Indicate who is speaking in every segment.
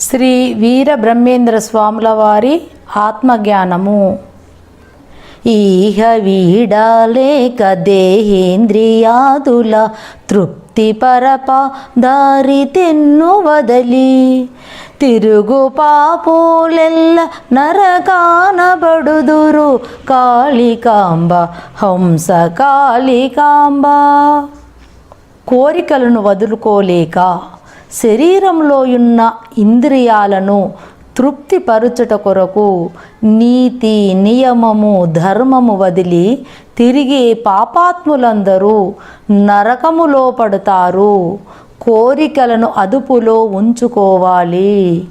Speaker 1: శ్రీ వీర బ్రహ్మేంద్ర స్వాముల వారి ఆత్మజ్ఞానము. ఈహ వీడాలేక దేహేంద్రియాదుల తృప్తి పరప దారి తెన్ను వదలి. తిరుగు పాపోలెల్ల నరకానబడుదురు కాళికాంబ హంస కాళికాంబ. కోరికలను వదులుకోలేక శరీరంలో ఉన్న ఇంద్రియాలను తృప్తిపరుచుట కొరకు నీతి నియమము ధర్మము వదిలి తిరిగి పాపాత్ములందరూ నరకములో పడతారు. కోరికలను అదుపులో ఉంచుకోవాలి.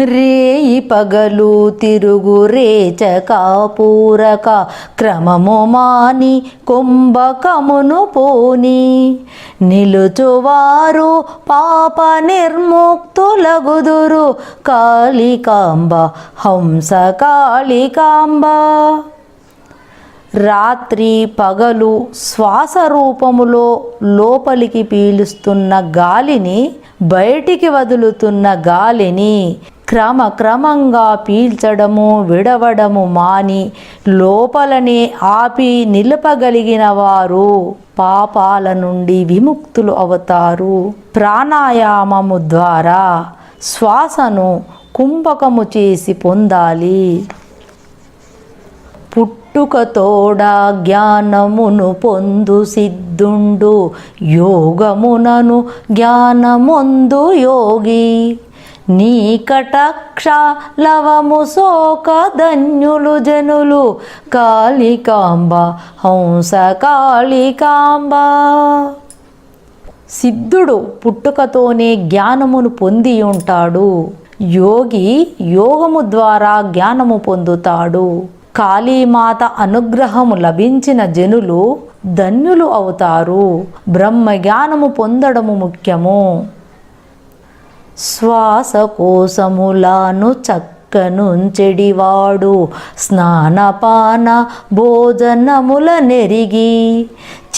Speaker 1: రేయి పగలు తిరుగు రేచక పూరక క్రమము మాని కుంభకమును పోని. నిలుచువారు పాప నిర్ముక్తులగుదురు కాళికాంబ హంస కాళికాంబ. రాత్రి పగలు శ్వాస రూపములో లోపలికి పీలుస్తున్న గాలిని బయటికి వదులుతున్న గాలిని క్రమక్రమంగా పీల్చడము విడవడము మాని లోపలనే ఆపి నిలపగలిగిన వారు పాపాల నుండి విముక్తులు అవుతారు. ప్రాణాయామము ద్వారా శ్వాసను కుంభకము చేసి పొందాలి. పుట్టుకతోడ జ్ఞానమును పొందు సిద్ధుండు యోగమునను జ్ఞానమొందు యోగి. నీకటక్ష లవము శోక ధన్యులు జనులు. కాళికాంబ హంస కాళికాంబ సిద్ధుడు పుట్టుకతోనే జ్ఞానమును పొంది ఉంటాడు యోగి యోగము ద్వారా జ్ఞానము పొందుతాడు. కాళీమాత అనుగ్రహము లభించిన జనులు ధన్యులు అవుతారు. బ్రహ్మ జ్ఞానము పొందడము ముఖ్యము. శ్వాసకోశములాను చక్కనుంచెడివాడు. స్నానపాన భోజనముల నెరిగి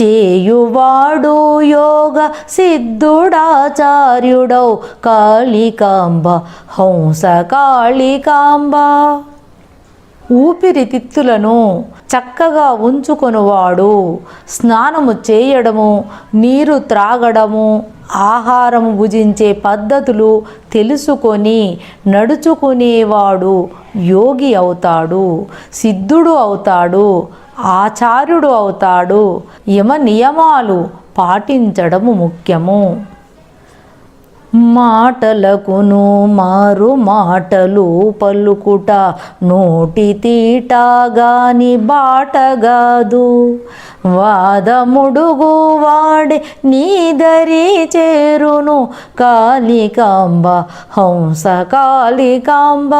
Speaker 1: చేయువాడు యోగ సిద్ధుడాచార్యుడౌ. కాళికాంబ హంస కాళికాంబ. ఊపిరితిత్తులను చక్కగా ఉంచుకొనువాడు. స్నానము చేయడము నీరు త్రాగడము ఆహారము భుజించే పద్ధతులు తెలుసుకొని నడుచుకునేవాడు యోగి అవుతాడు సిద్ధుడు అవుతాడు ఆచార్యుడు అవుతాడు. యమ నియమాలు పాటించడము ముఖ్యము. మాటలకును మారు మాటలు పలుకుట నోటి తీటాగాని బాటగాదు వాదముడుగు వాడే నీదరి చేరును కాళికాంబ హంస కాళికాంబ.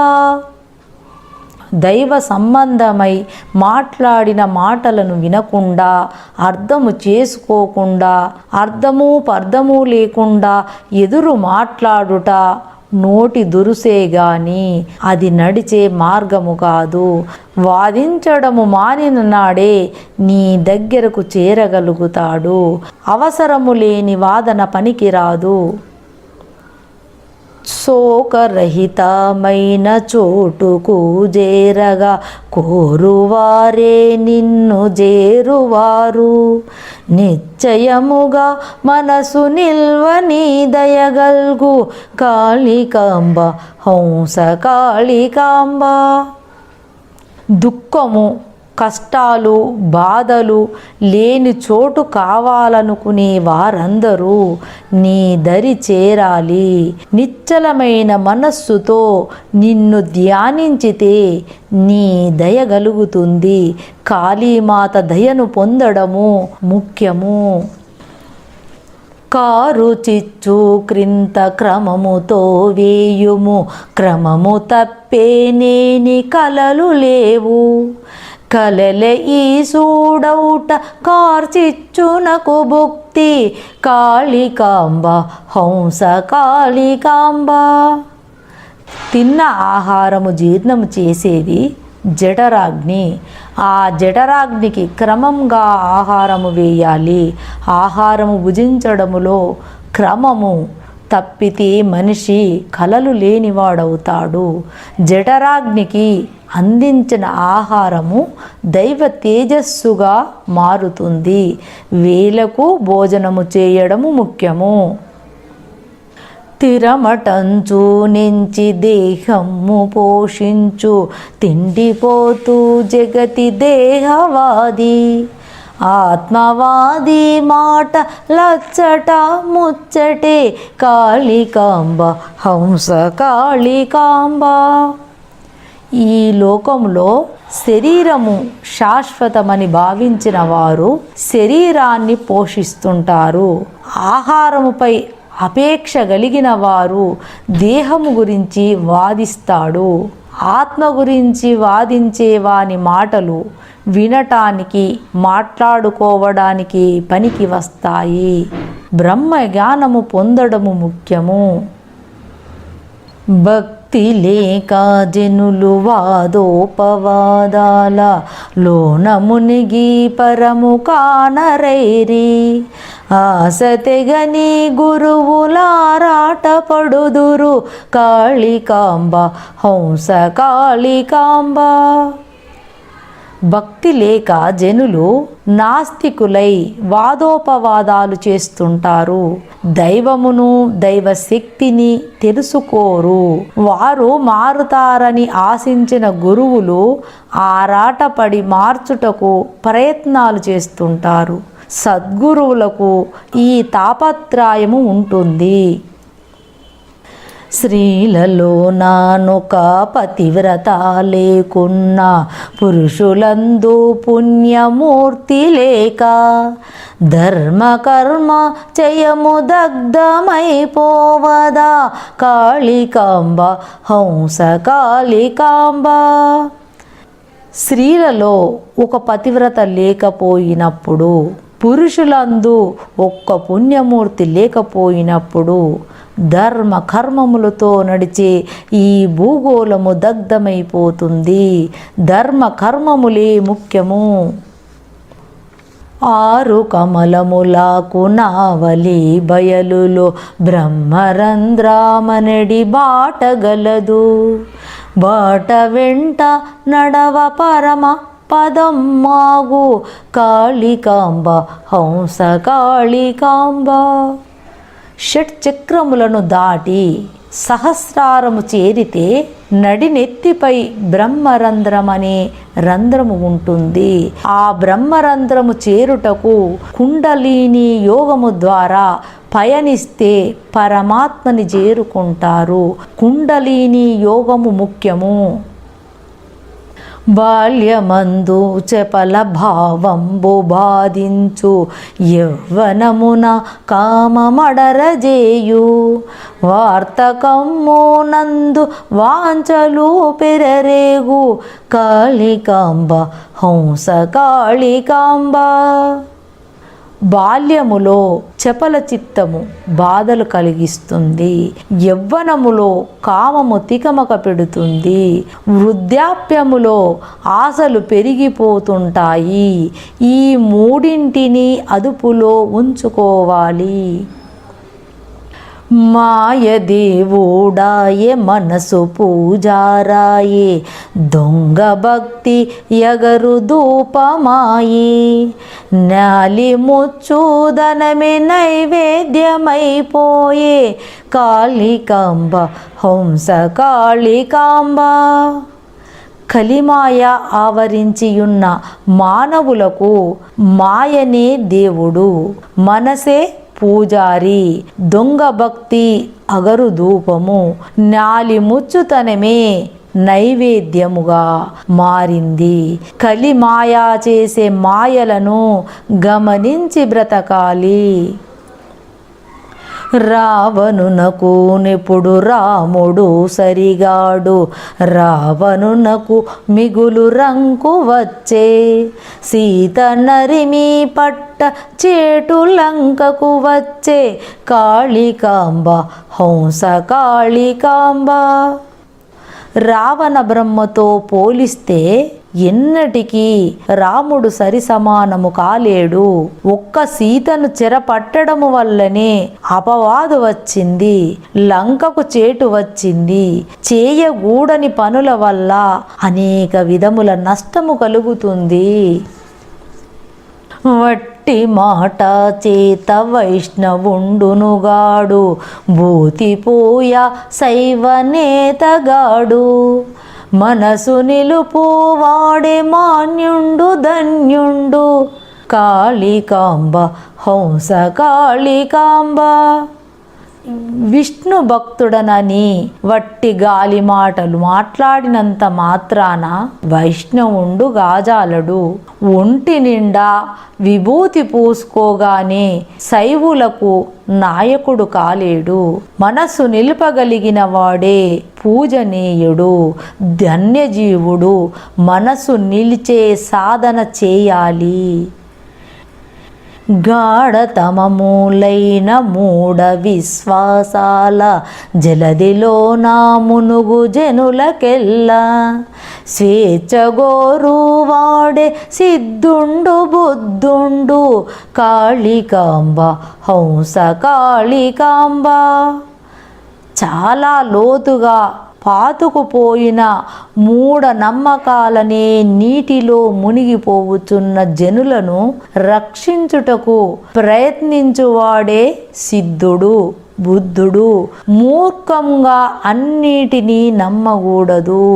Speaker 1: దైవ సంబంధమై మాట్లాడిన మాటలను వినకుండా అర్థము చేసుకోకుండా అర్థము పర్థము లేకుండా ఎదురు మాట్లాడుట నోటి దురుసే గాని అది నడిచే మార్గము కాదు. వాదించడము మానిన నాడే నీ దగ్గరకు చేరగలుగుతాడు. అవసరము లేని వాదన పనికిరాదు. శోకరహితమైన చోటుకు చేరగా కోరువారే నిన్ను చేరువారు. నిశ్చయముగా మనసు నిల్వని దయగల్గు కాళికాంబ హంస కాళికాంబ. దుఃఖము కష్టాలు బాధలు లేని చోటు కావాలనుకునే వారందరూ నీ దరి చేరాలి. నిశ్చలమైన మనస్సుతో నిన్ను ధ్యానించితే నీ దయ కలుగుతుంది కాళీమాత దయను పొందడము ముఖ్యము. కారు చిచ్చు క్రింత క్రమముతో వేయుము. క్రమము తప్పేనేని కలలు లేవు. కలలే ఈ సూడౌట కార్చిచ్చునకు భుక్తి. కాళికాంబ హంస కాళికాంబ. తిన్న ఆహారము జీర్ణము చేసేది జఠరాగ్ని. ఆ జఠరాగ్నికి క్రమంగా ఆహారము వేయాలి. ఆహారము భుజించడములో క్రమము తప్పితే మనిషి కలలు లేనివాడవుతాడు. జఠరాగ్నికి అందించిన ఆహారము దైవ తేజస్సుగా మారుతుంది. వేలకు భోజనము చేయడము ముఖ్యము. తిరమటంచు నుంచి దేహము పోషించు. తిండిపోతూ జగతి దేహవాది. ఆత్మవాది మాట లచ్చట ముచ్చటే కాళికాంబ హంస కాళికాంబ. ఈ లోకంలో శరీరము శాశ్వతమని భావించిన వారు శరీరాన్ని పోషిస్తుంటారు. ఆహారముపై అపేక్ష కలిగిన వారు దేహము గురించి వాదిస్తాడు. ఆత్మ గురించి వాదించే వాని మాటలు వినటానికి మాట్లాడుకోవడానికి పనికి వస్తాయి. బ్రహ్మ జ్ఞానము పొందడము ముఖ్యము. భక్తి భక్తి లేక జనులు వాదోపవాదాల లోన మునిగి పరము కానరైరి. ఆశ తెగని గురువులారాట పడుదురు కాళికాంబ హంస కాళికాంబ. భక్తి లేక జనులు నాస్తికులై వాదోపవాదాలు చేస్తుంటారు. దైవమును దైవ శక్తిని తెలుసుకోరు. వారు మారుతారని ఆశించిన గురువులు ఆరాటపడి మార్చుటకు ప్రయత్నాలు చేస్తుంటారు. సద్గురువులకు ఈ తాపత్రయము ఉంటుంది. స్త్రీలలో నానొక పతివ్రత లేకున్నా పురుషులందు పుణ్యమూర్తి లేక ధర్మకర్మ చేయము దగ్ధమైపోవదా? కాళికాంబ హంస కాళికాంబ. స్త్రీలలో ఒక పతివ్రత లేకపోయినప్పుడు పురుషులందు ఒక్క పుణ్యమూర్తి లేకపోయినప్పుడు ధర్మ కర్మములతో నడిచే ఈ భూగోళము దగ్ధమైపోతుంది. ధర్మ కర్మములే ముఖ్యము. ఆరు కమలములకు నావలి బయలులో బ్రహ్మరంధ్రామనడి బాటగలదు బాట వెంట నడవ పరమ పదం మాగు కాళికాంబ హంస కాళికాంబ. షట్ చక్రములను దాటి సహస్రారము చేరితే నడినెత్తిపై బ్రహ్మరంధ్రమనే రంధ్రము ఉంటుంది. ఆ బ్రహ్మరంధ్రము చేరుటకు కుండలిని యోగము ద్వారా పయనిస్తే పరమాత్మని చేరుకుంటారు. కుండలిని యోగము ముఖ్యము. బాల్యమందు చపల భావంబు బాధించు యవ్వనమున కామమడరజేయు. వార్తకమ్మునందు వాంచలు పెరరేగు. కాళికాంబ హంస కాళికాంబ. బాల్యములో చపల చిత్తము బాధలు కలిగిస్తుంది. యవ్వనములో కామము తికమక పెడుతుంది. వృద్ధాప్యములో ఆశలు పెరిగిపోతుంటాయి. ఈ మూడింటిని అదుపులో ఉంచుకోవాలి. మాయదేవుడాయే మనసు పూజారాయే. దొంగ భక్తి ఎగరు ధూపమాయి. నాలి ముచ్చుదనమే నైవేద్యమైపోయే. కాళికాంబ హంస కాళికాంబ. కలిమాయ ఆవరించియున్న మానవులకు మాయనే దేవుడు. మనసే పూజారి దొంగ భక్తి అగరు ధూపము నాలిముచ్చుతనమే నైవేద్యముగా మారింది. కలి మాయా చేసే మాయలను గమనించి బ్రతకాలి. రావణునకు నిపుడు రాముడు సరిగాడు. రావణునకు మిగులు రంకు వచ్చే సీత నరిమి పట్ట చేటు లంకకు వచ్చే కాళికాంబ హంస కాళికాంబ. రావణ బ్రహ్మతో పోలిస్తే ఎన్నటికీ రాముడు సరిసమానము కాలేడు. ఒక్క సీతను చెరపట్టడము వల్లనే అపవాదు వచ్చింది. లంకకు చేటు వచ్చింది. చేయగూడని పనుల వల్ల అనేక విధముల నష్టము కలుగుతుంది. వట్టి మాట చేత వైష్ణవుండునుగాడు. భూతిపోయ శైవనేతగాడు మనసు నిలుపు వాడే మాన్యుండు ధన్యుండు. కాళికాంబ హంస కాళికాంబ. విష్ణు భక్తుడనని వట్టి గాలి మాటలు మాట్లాడినంత మాత్రాన వైష్ణవుండు గాజాలడు. ఒంటి నిండా విభూతి పూసుకోగానే శైవులకు నాయకుడు కాలేడు. మనసు నిలుపగలిగిన వాడే పూజనీయుడు. ధన్యజీవుడు మనసు నిలిచే సాధన చేయాలి. గాఢతమములైన మూఢ విశ్వాసాల జలదిలో నా మునుగు జనులకెల్లా. స్వేచ్ఛగోరు వాడే సిద్ధుండు బుద్ధుండు కాళికాంబ హంస కాళికాంబ. చాలా లోతుగా పాతుకుపోయిన మూఢనమ్మకాలనే నీటిలో మునిగిపోవుచున్న జనులను రక్షించుటకు ప్రయత్నించువాడే సిద్ధుడు బుద్ధుడు. మూర్ఖంగా అన్నిటినీ నమ్మకూడదు.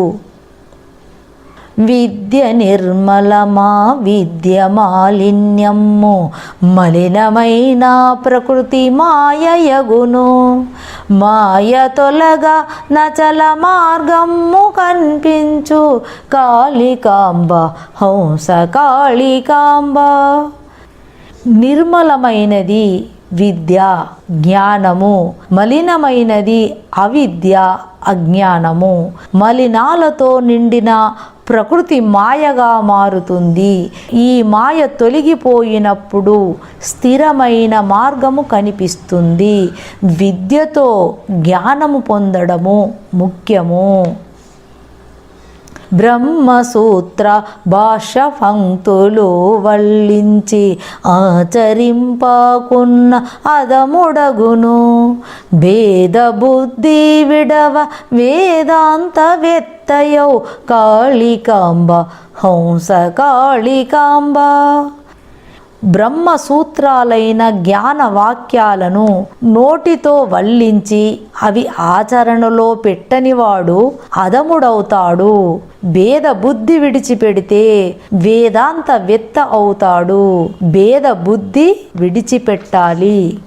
Speaker 1: విద్య నిర్మలమా విద్య మాలిన్యము మలినమైన ప్రకృతి మాయయగును. మాయ తొలగా నచల మార్గము కనిపించు కాళికాంబ హంస కాళికాంబ. నిర్మలమైనది విద్య జ్ఞానము మలినమైనది అవిద్య అజ్ఞానము. మలినాలతో నిండిన ప్రకృతి మాయగా మారుతుంది. ఈ మాయ తొలగిపోయినప్పుడు స్థిరమైన మార్గము కనిపిస్తుంది. విద్యతో జ్ఞానము పొందడము ముఖ్యము. బ్రహ్మసూత్ర భాష పంక్తులు వల్లించి ఆచరింపాకున్న అదముడగును. భేద బుద్ధి విడవ వేదాంత వెత్తయౌ కాళికాంబ హంస కాళికాంబ. బ్రహ్మ సూత్రాలైన జ్ఞాన వాక్యాలను నోటితో వల్లించి అవి ఆచరణలో పెట్టనివాడు అదముడవుతాడు భేద బుద్ధి విడిచిపెడితే వేదాంత వెత్త అవుతాడు. భేద బుద్ధి విడిచిపెట్టాలి.